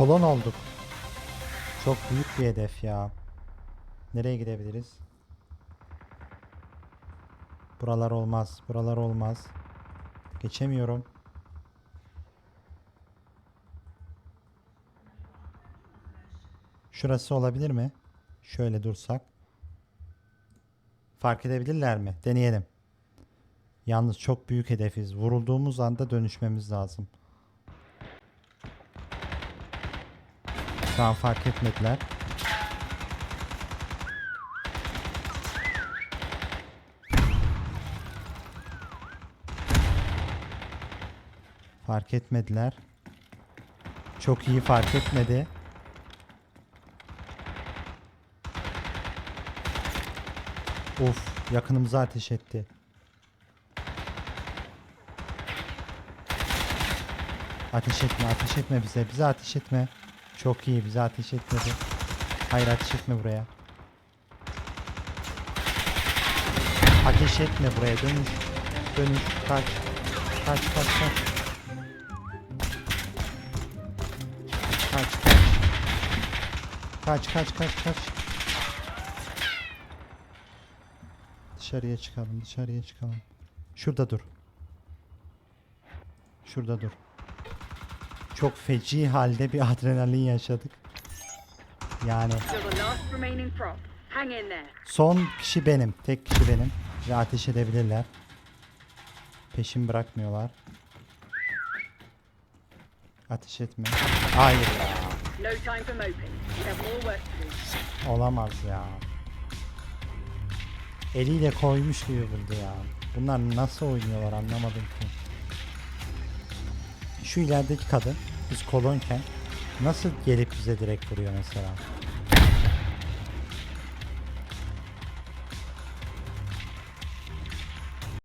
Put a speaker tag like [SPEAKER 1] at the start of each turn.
[SPEAKER 1] kolon olduk. Çok büyük bir hedef ya. Nereye gidebiliriz? Buralar olmaz. Buralar olmaz. Geçemiyorum. Şurası olabilir mi? Şöyle dursak. Fark edebilirler mi? Deneyelim. Yalnız çok büyük hedefiz. Vurulduğumuz anda dönüşmemiz lazım. An fark etmediler. Fark etmediler. Çok iyi fark etmedi. Of yakınımıza ateş etti. Ateş etme ateş etme bize bize ateş etme. Çok iyi bize ateş etmedi. Hayır ateş etme buraya. Ateş etme buraya dönüş. Dönüş kaç. Kaç kaç kaç. Kaç kaç. Kaç kaç kaç kaç. Dışarıya çıkalım dışarıya çıkalım. Şurada dur. Şurada dur. Çok feci halde bir adrenalin yaşadık. Yani son kişi benim. Tek kişi benim. Ve ateş edebilirler. Peşim bırakmıyorlar. Ateş etme. Hayır ya. Olamaz ya. Eliyle koymuş gibi buldu ya. Bunlar nasıl oynuyorlar anlamadım ki. Şu ilerideki kadın biz kolonken nasıl gelip bize direkt vuruyor mesela?